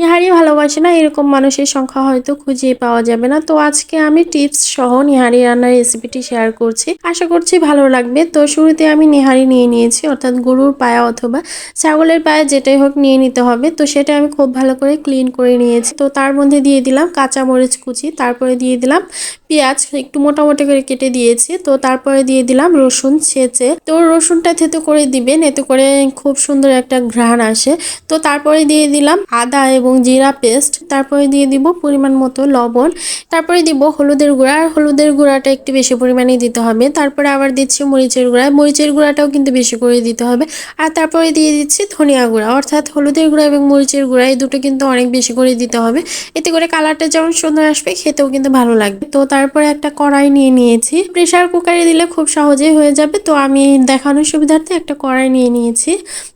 নিহারি ভালোবাসে না, এরকম মানুষের সংখ্যা হয়তো খুঁজে পাওয়া যাবে না। তো আজকে আমি টিপস সহ নিহারি রান্নার রেসিপিটি শেয়ার করছি। আশা করছি ভালো লাগবে। তো শুরুতে আমি নিহারি নিয়ে নিয়েছি, অর্থাৎ গরুর পায়া অথবা ছাগলের পায়া যেটাই হোক নিয়ে নিতে হবে। তো সেটা আমি খুব ভালো করে ক্লিন করে নিয়েছি। তো তার মধ্যে দিয়ে দিলাম কাঁচা মরিচ কুচি, তারপরে দিয়ে দিলাম পেঁয়াজ, একটু মোটামুটি করে কেটে দিয়েছি। তো তারপরে দিয়ে দিলাম রসুন ছেঁচে। তো রসুনটা থেতো করে দিবেন, এতে করে খুব সুন্দর একটা ঘ্রাণ আসে। তো তারপরে দিয়ে দিলাম আদা এবং জিরা পেস্ট। তারপরে দিয়ে দিব পরিমাণ মতো লবণ। তারপরে দিব হলুদের গুঁড়া। আর হলুদের গুঁড়াটা একটু বেশি পরিমাণে দিতে হবে। তারপরে আবার দিচ্ছি মরিচের গুঁড়া। মরিচের গুঁড়াটাও কিন্তু বেশি করে দিতে হবে। আর তারপরে দিয়ে দিচ্ছি ধনিয়া গুঁড়া। অর্থাৎ হলুদের গুঁড়া এবং মরিচের গুঁড়া এই দুটো কিন্তু অনেক বেশি করে দিতে হবে। এতে করে কালারটা যেমন সুন্দর আসবে, খেতেও কিন্তু ভালো লাগবে। তো তারপরে একটা কড়াই নিয়ে নিয়েছি। প্রেশার কুকারে দিলে খুব সহজেই হয়ে যাবে। তো আমি দেখানোর সুবিধার্থে একটা কড়াই নিয়ে নিয়েছি।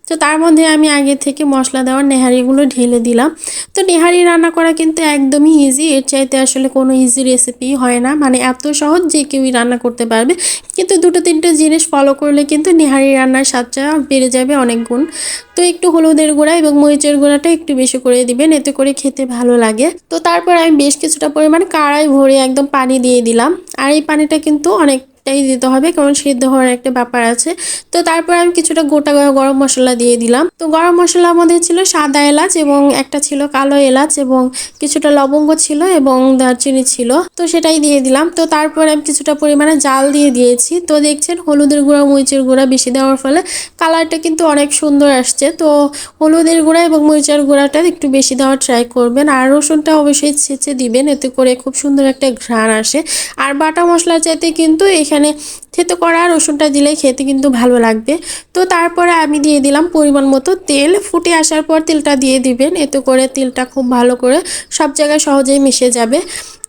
তো তার মধ্যে আমি আগে থেকে মশলা দেওয়ার নেহারিগুলো ঢেলে দিলাম। তো নেহারি রান্না করা কিন্তু একদমই ইজি এর চাইতে আসলে কোনো ইজি রেসিপি হয় না। মানে এত সহজ যে কেউই রান্না করতে পারবে। কিন্তু দুটো তিনটে জিনিস ফলো করলে কিন্তু নেহারি রান্নার স্বাদটা বেড়ে যাবে অনেক গুণ। তো একটু হলুদের গুঁড়া এবং মরিচের গুঁড়াটা একটু বেশি করে দিবেন, এতে করে খেতে ভালো লাগে। তো তারপর আমি বেশ কিছুটা পরিমাণ কাড়াই ভরে একদম পানি দিয়ে দিলাম। আর এই পানিটা কিন্তু অনেক টাই দিতে হবে, কারণ সিদ্ধ হওয়ার একটা ব্যাপার আছে। তো তারপর আমি কিছুটা গোটা গরম মশলা দিয়ে দিলাম। তো গরম মশলার মধ্যে ছিল সাদা এলাচ এবং একটা ছিল কালো এলাচ এবং কিছুটা লবঙ্গ ছিল এবং দারচিনি ছিল। তো সেটাই দিয়ে দিলাম। তো তারপর আমি কিছুটা পরিমাণে জাল দিয়ে দিয়েছি। তো দেখছেন হলুদের গুঁড়া, মরিচের গুঁড়া বেশি দেওয়ার ফলে কালারটা কিন্তু অনেক সুন্দর আসছে। তো হলুদের গুঁড়া এবং মরিচের গুঁড়াটা একটু বেশি দেওয়ার ট্রাই করবেন। আর রসুনটা অবশ্যই ছেঁচে দিবেন, এতে করে খুব সুন্দর একটা ঘ্রাণ আসে। আর বাটা মশলার চাইতে কিন্তু এখানে থেতো করা রসুনটা দিলে খেতে কিন্তু ভালো লাগবে। তো তারপরে আমি দিয়ে দিলাম পরিমাণ মতো তেল। ফুটে আসার পর তেলটা দিয়ে দিবেন। এতে করে তেলটা খুব ভালো করে সব জায়গায় সহজেই মিশে যাবে।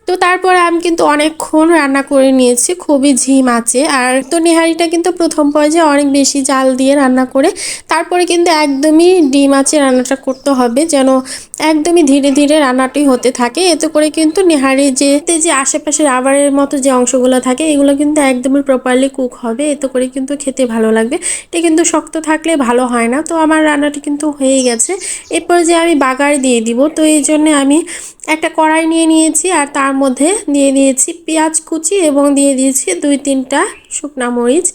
তো তারপরে আমি কিন্তু অনেকক্ষণ রান্না করে নিয়েছি, খুবই ঝিম আছে। আর তো নেহারিটা কিন্তু প্রথম পর্যায়ে অনেক বেশি জাল দিয়ে রান্না করে, তারপরে কিন্তু একদমই ডিম আছে রান্নাটা করতে হবে যেন একদমই ধীরে ধীরে রান্নাটি হতে থাকে। এতে করে কিন্তু নেহারি যে যে আশেপাশে রাবারের মতো যে অংশগুলো থাকে, এগুলো কিন্তু একদমই প্রপারলি কুক হবে। এতে করে কিন্তু খেতে ভালো লাগবে। এটা কিন্তু শক্ত থাকলে ভালো হয় না। তো আমার রান্নাটি কিন্তু হয়ে গেছে। এরপর যে আমি বাগার দিয়ে দিব, তো এই জন্য আমি একটা কড়াই নিয়ে নিয়েছি। আর তার মধ্যে দিয়ে দিয়েছি পেঁয়াজ কুচি এবং দিয়ে দিয়েছি দুই তিনটা শুকনা মরিচ।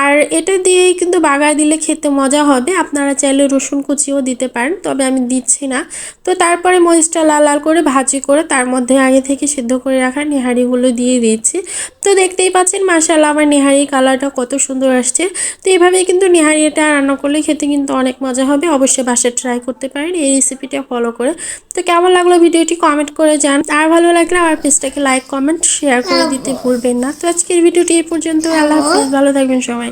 আর এটা দিয়েই কিন্তু বাগার দিলে খেতে মজা হবে। আপনারা চাইলে রসুন কুচিও দিতে পারেন, তবে আমি দিচ্ছি না। তো তারপরে মরিচটা লাল লাল করে ভাজি করে তার মধ্যে আগে থেকে সিদ্ধ করে রাখা নেহারিগুলো দিয়ে দিচ্ছি। তো দেখতেই পাচ্ছেন মাসাল্লাহ আমার নেহারি কালারটা কত সুন্দর আসছে। তো এইভাবেই কিন্তু নেহারি এটা রান্না করলে খেতে কিন্তু অনেক মজা হবে। অবশ্যই বাসায় ট্রাই করতে পারেন, এই রেসিপিটা ফলো করে। তো কেমন লাগল ভিডিওটি কমেন্ট করে যান আর ভালো লাগলে আমার পেজটাকে লাইক, কমেন্ট, শেয়ার করে দিতে ভুলবেন না। তো আজকের ভিডিওটি এই পর্যন্ত। ভালো থাকবেন সবাই।